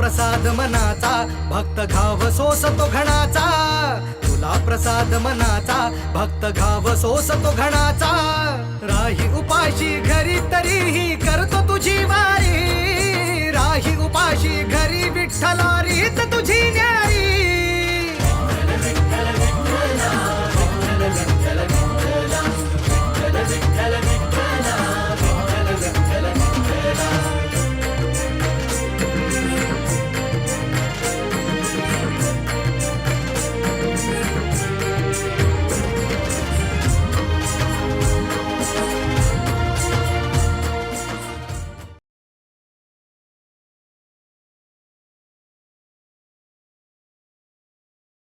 प्रसाद मनाचा भक्त घाव सोसतो घणाचा. तुला प्रसाद मनाचा भक्त घाव सोसतो घणाचा. राही उपाशी घरी तरीही करतो तुझी वारी. राही उपाशी घरी विठ्ठला